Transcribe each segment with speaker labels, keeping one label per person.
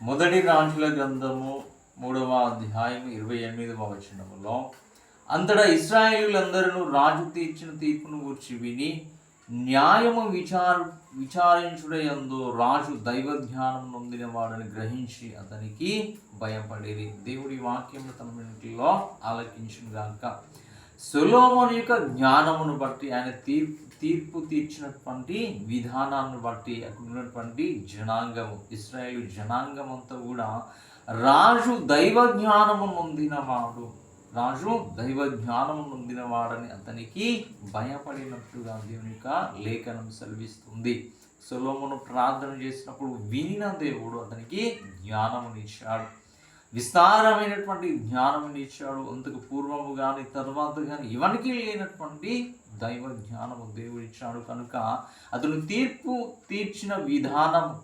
Speaker 1: మొదటి రాజుల గ్రంథము మూడవ అధ్యాయం ఇరవై ఎనిమిదవ వచనములో అంతటా ఇస్రాయేలులందరూ రాజు తీర్చిన తీర్పును గురించి విని న్యాయము విచార విచారించుడయందు రాజు దైవ ధ్యానం నొందిన వాడని గ్రహించి అతనికి భయపడేది దేవుడి వాక్యం తన వెనుకలో ఆలకించును గాక. సొలోమోని యొక్క జ్ఞానమును బట్టి ఆయన తీర్పు తీర్పు తీర్చినటువంటి విధానాన్ని బట్టి అక్కడ ఉన్నటువంటి జనాంగము ఇస్రాయేల్ జనాంగం అంతా కూడా రాజు దైవ జ్ఞానము నొందినవాడు. రాజు దైవ జ్ఞానము నొందినవాడని అతనికి భయపడినట్లుగా దేవుని యొక్క లేఖనం సెలవిస్తుంది. సొలోమును ప్రార్థన చేసినప్పుడు వినిన దేవుడు అతనికి జ్ఞానమునిచ్చాడు విస్తారమైనటువంటి జ్ఞానం ఇచ్చాడు. అంతకు పూర్వము కానీ తర్వాత కానీ ఇవనికి లేనటువంటి దైవ జ్ఞానము దేవుడు ఇచ్చాడు కనుక అతను తీర్పు తీర్చిన విధానం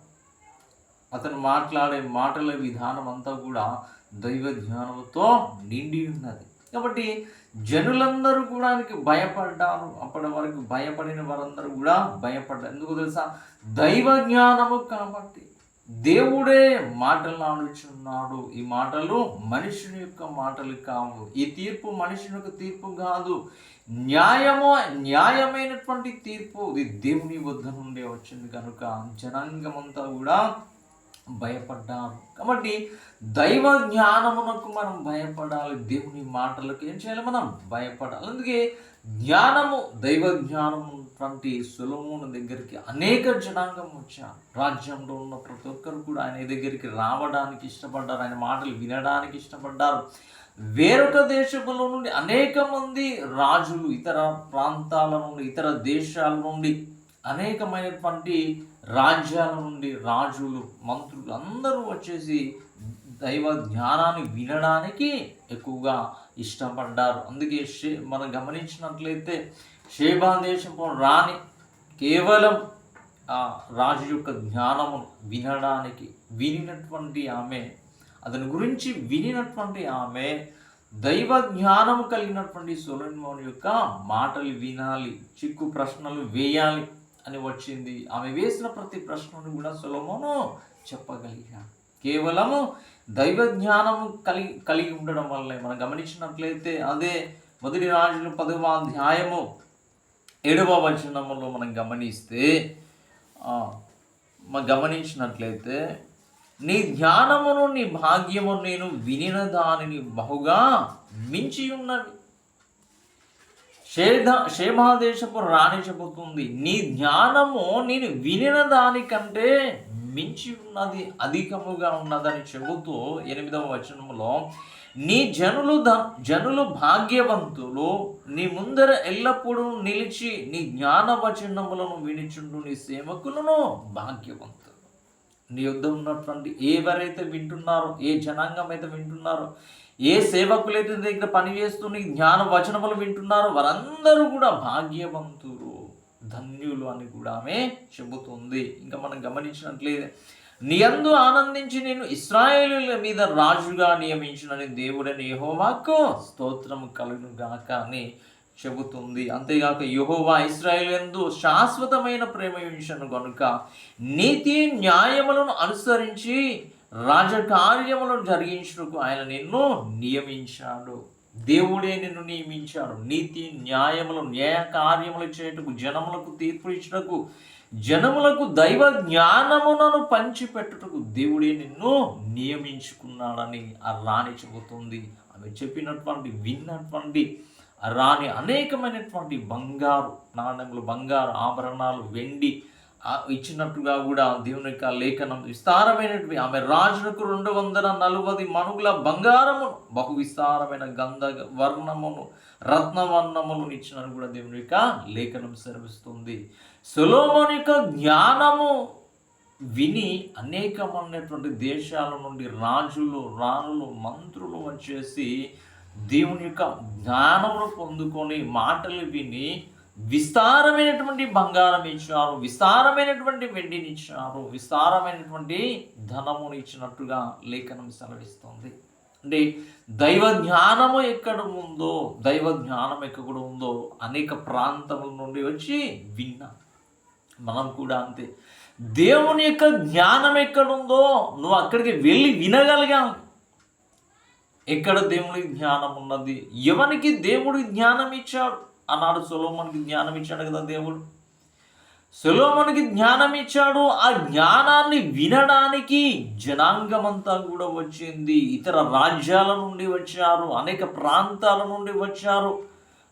Speaker 1: అతను మాట్లాడే మాటల విధానం అంతా కూడా దైవ జ్ఞానంతో నిండి ఉన్నది. కాబట్టి జనులందరూ కూడా ఆయనకి భయపడ్డారు. అప్పటి వరకు భయపడిన వారందరూ కూడా భయపడ్డారు. ఎందుకు తెలుసా? దైవ జ్ఞానము కాబట్టి. దేవుడే మాటలు ఆలోచిస్తున్నాడు. ఈ మాటలు మనుషుని యొక్క మాటలు కావు. ఈ తీర్పు మనుషుని యొక్క తీర్పు కాదు. న్యాయము న్యాయమైనటువంటి తీర్పు. ఇది దేవుని వద్ద నుండే వచ్చింది కనుక జనాంగమంతా కూడా భయపడ్డారు కాబట్టి దైవ జ్ఞానమునకు మనం భయపడాలి. దేవుని మాటలకు ఏం చేయాలి మనం? భయపడాలి. అందుకే జ్ఞానము దైవ జ్ఞానము వంటి సులభముని దగ్గరికి అనేక జనాంగం వచ్చారు. రాజ్యంలో ఉన్న ప్రతి ఒక్కరు కూడా ఆయన దగ్గరికి రావడానికి ఇష్టపడ్డారు. ఆయన మాటలు వినడానికి ఇష్టపడ్డారు. వేరొక దేశంలో నుండి అనేక మంది రాజులు ఇతర ప్రాంతాల నుండి ఇతర దేశాల నుండి అనేకమైనటువంటి రాజ్యాల నుండి రాజులు మంత్రులు అందరూ వచ్చేసి దైవ జ్ఞానాన్ని వినడానికి ఎక్కువగా ఇష్టపడ్డారు. అందుకే షే మనం గమనించినట్లయితే షేబా దేశపు రాణి కేవలం ఆ రాజు యొక్క జ్ఞానము వినడానికి వినినటువంటి ఆమె అతని గురించి వినినటువంటి ఆమె దైవ జ్ఞానము కలిగినటువంటి సొలన్మోన్ యొక్క మాటలు వినాలి చిక్కు ప్రశ్నలు వేయాలి. అని వచ్చింది. ఆమె వేసిన ప్రతి ప్రశ్నను కూడా సులభమును చెప్పగలిగాడు కేవలము దైవ జ్ఞానము కలిగి కలిగి ఉండడం వల్లే మనం గమనించినట్లయితే అదే మొదటి రాజులు పదవ అధ్యాయము ఏడవ వచనములో మనం గమనిస్తే మనం గమనించినట్లయితే నీ జ్ఞానమును నీ భాగ్యము నేను వినిన దానిని బహుగా మించి ఉన్నది షేధ క్షేమాదేశపు రాణి చెబుతుంది. నీ జ్ఞానము నేను వినిన దానికంటే మించి ఉన్నది అధికముగా ఉన్నదని చెబుతూ ఎనిమిదవ వచనములో నీ జనులు ద జనులు భాగ్యవంతులు నీ ముందర ఎల్లప్పుడూ నిలిచి నీ జ్ఞాన వచనములను వినిచుండు నీ సేవకులను భాగ్యవంతులు. నీ యుద్ధం ఉన్నటువంటి ఎవరైతే వింటున్నారో ఏ జనాంగం అయితే వింటున్నారో ఏ సేవకులైతే నీ దగ్గర పనిచేస్తూ నీ జ్ఞాన వచనములు వింటున్నారో వారందరూ కూడా భాగ్యవంతులు ధన్యులు అని కూడా ఆమె చెబుతుంది. ఇంకా మనం గమనించినట్లయితే నీ ఆనందించి నేను ఇస్రాయేలుల మీద రాజుగా నియమించినని దేవుడని యహోవాకు స్తోత్రం కలుగును గాక అని చెబుతుంది. అంతేగాక యహోవా ఇస్రాయేల్ ఎందు శాశ్వతమైన ప్రేమ ఉంచను కనుక నీతి న్యాయములను అనుసరించి రాజకార్యములను జరిగించుటకు ఆయన నిన్ను నియమించాడు. దేవుడే నిన్ను నియమించాడు. నీతి న్యాయములు న్యాయ కార్యములు చేయుటకు జనములకు తీర్పు ఇచ్చుటకు జనములకు దైవ జ్ఞానములను పంచిపెట్టుటకు దేవుడే నిన్ను నియమించుకున్నాడని ఆ రాణి చెబుతుంది. ఆమె చెప్పినటువంటి విన్నటువంటి ఆ రాణి అనేకమైనటువంటి బంగారు నాణ్యములు బంగారు ఆభరణాలు వెండి ఇచ్చినట్టుగా కూడా దేవుని యొక్క లేఖనం విస్తారమైనటువంటి ఆమె రాజునకు రెండు వందల నలభై మనుగుల బంగారమును బహు విస్తారమైన గంధ వర్ణమును రత్నవర్ణమును ఇచ్చినట్టు కూడా దేవుని యొక్క లేఖనం సెలవిస్తుంది. సొలోమోని యొక్క జ్ఞానము విని అనేకమైనటువంటి దేశాల నుండి రాజులు రాణులు మంత్రులు వచ్చేసి దేవుని యొక్క జ్ఞానమును పొందుకొని మాటలు విని విస్తారమైనటువంటి బంగారం ఇచ్చినారు విస్తారమైనటువంటి వెండిని ఇచ్చినారు విస్తారమైనటువంటి ధనమును ఇచ్చినట్టుగా లేఖనం సెలవిస్తుంది. అంటే దైవ జ్ఞానము ఎక్కడ ఉందో దైవ జ్ఞానం ఎక్కడ ఉందో అనేక ప్రాంతముల నుండి వచ్చి విన్నా. మనం కూడా అంతే. దేవుని యొక్క జ్ఞానం ఎక్కడుందో నువ్వు అక్కడికి వెళ్ళి వినగలిగావు ఎక్కడ దేవుని జ్ఞానం ఉన్నది? ఎవరికి దేవుడు జ్ఞానం ఇచ్చాడు? అన్నాడు సొలోమన్కి జ్ఞానం ఇచ్చాడు కదా దేవుడు. సొలోమన్కి జ్ఞానం ఇచ్చాడు ఆ జ్ఞానాన్ని వినడానికి జనాంగమంతా కూడా వచ్చింది. ఇతర రాజ్యాల నుండి వచ్చారు. అనేక ప్రాంతాల నుండి వచ్చారు.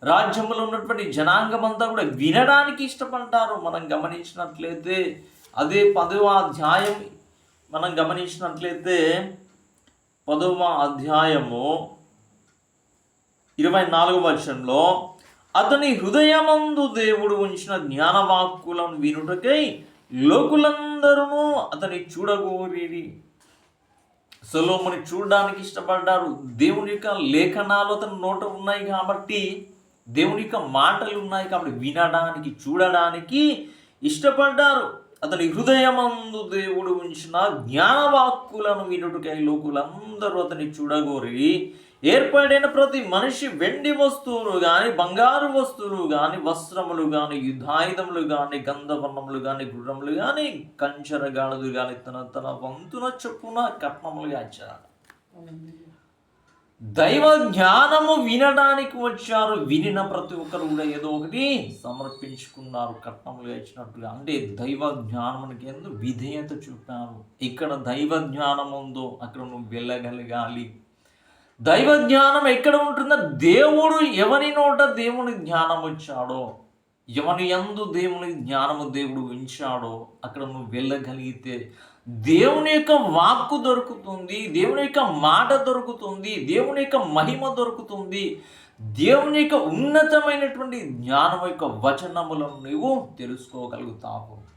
Speaker 1: రాజ్యంలో ఉన్నటువంటి జనాంగమంతా కూడా వినడానికి ఇష్టపడ్డారు. మనం గమనించినట్లయితే అదే పదవ అధ్యాయం మనం గమనించినట్లయితే పదవ అధ్యాయము ఇరవై నాలుగవ వర్షంలో అతని హృదయమందు దేవుడు ఉంచిన జ్ఞానవాక్కులను వినుటకై లోకులందరూ అతని చూడగోరిరి. సొలోముని చూడడానికి ఇష్టపడ్డారు. దేవుని యొక్క లేఖనాలు అతని నోట ఉన్నాయి కాబట్టి దేవుని యొక్క మాటలు ఉన్నాయి కాబట్టి వినడానికి చూడడానికి ఇష్టపడ్డారు. అతని హృదయమందు దేవుడు ఉంచిన జ్ఞానవాక్కులను వినుటకై లోకులందరూ అతని చూడగోరి ఏర్పడిన ప్రతి మనిషి వెండి వస్తువులు కానీ బంగారు వస్తువులు కానీ వస్త్రములు కానీ యుధాయుధములు కానీ గంధవర్ణములు కానీ గుర్రములు కానీ కంచరగాడులు కానీ తన తన వంతున చొప్పున కట్నములుగా ఇచ్చారు. దైవ జ్ఞానము వినడానికి వచ్చారు. వినిన ప్రతి ఒక్కరు కూడా ఏదో ఒకటి సమర్పించుకున్నారు కట్నములుగా ఇచ్చినట్టుగా. అంటే దైవ జ్ఞానమునికి ఎందు విధేయత చూపారు. ఇక్కడ దైవ జ్ఞానం ఉందో అక్కడ నువ్వు వెళ్ళగలగాలి. దైవ జ్ఞానం ఎక్కడ ఉంటుందో దేవుడు ఎవరి నోట దేవుని జ్ఞానం వచ్చాడో ఎవని ఎందు దేవుని జ్ఞానము దేవుడు ఉంచాడో అక్కడ నువ్వు వెళ్ళగలిగితే దేవుని యొక్క వాక్కు దొరుకుతుంది దేవుని యొక్క మాట దొరుకుతుంది దేవుని యొక్క మహిమ దొరుకుతుంది. దేవుని యొక్క ఉన్నతమైనటువంటి జ్ఞానం యొక్క వచనములను నువ్వు తెలుసుకోగలుగుతావు.